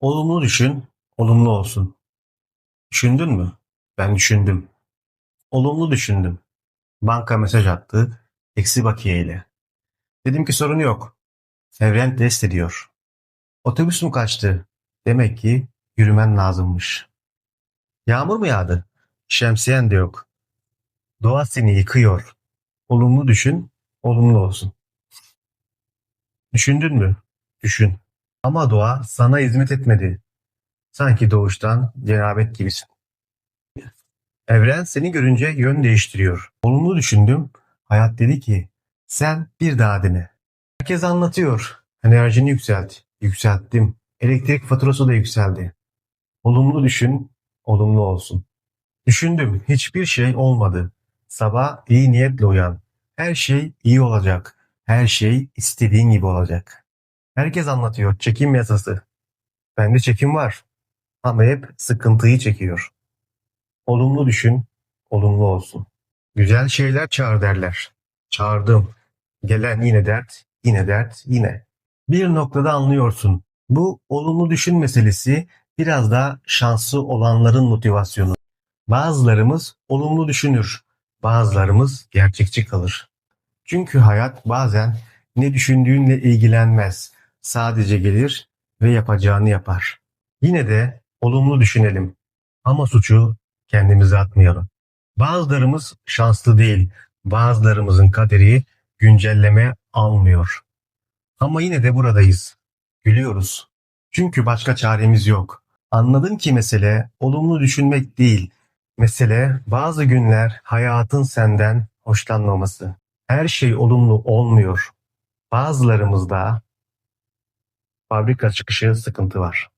Olumlu düşün, olumlu olsun. Düşündün mü? Ben düşündüm. Olumlu düşündüm. Banka mesaj attı, eksi bakiye ile. Dedim ki sorun yok. Evren test ediyor. Otobüsüm kaçtı. Demek ki yürümen lazımmış. Yağmur mu yağdı? Şemsiyen de yok. Doğa seni yıkıyor. Olumlu düşün, olumlu olsun. Düşündün mü? Düşün. Ama doğa sana hizmet etmedi. Sanki doğuştan cenabet gibisin. Evren seni görünce yön değiştiriyor. Olumlu düşündüm. Hayat dedi ki sen bir daha dene. Herkes anlatıyor. Enerjini yükselt. Yükselttim. Elektrik faturası da yükseldi. Olumlu düşün, olumlu olsun. Düşündüm. Hiçbir şey olmadı. Sabah iyi niyetle uyan. Her şey iyi olacak. Her şey istediğin gibi olacak. Herkes anlatıyor. Çekim yasası. Bende çekim var. Ama hep sıkıntıyı çekiyor. Olumlu düşün, olumlu olsun. Güzel şeyler çağır derler. Çağırdım. Gelen yine dert, yine dert, yine. Bir noktada anlıyorsun. Bu olumlu düşün meselesi biraz da şanslı olanların motivasyonu. Bazılarımız olumlu düşünür, bazılarımız gerçekçi kalır. Çünkü hayat bazen ne düşündüğünle ilgilenmez. Sadece gelir ve yapacağını yapar. Yine de olumlu düşünelim. Ama suçu kendimize atmayalım. Bazılarımız şanslı değil, bazılarımızın kaderi güncelleme almıyor. Ama yine de buradayız. Gülüyoruz. Çünkü başka çaremiz yok. Anladın ki mesele olumlu düşünmek değil. Mesele bazı günler hayatın senden hoşlanmaması. Her şey olumlu olmuyor. Bazılarımızda fabrika çıkışı sıkıntı var.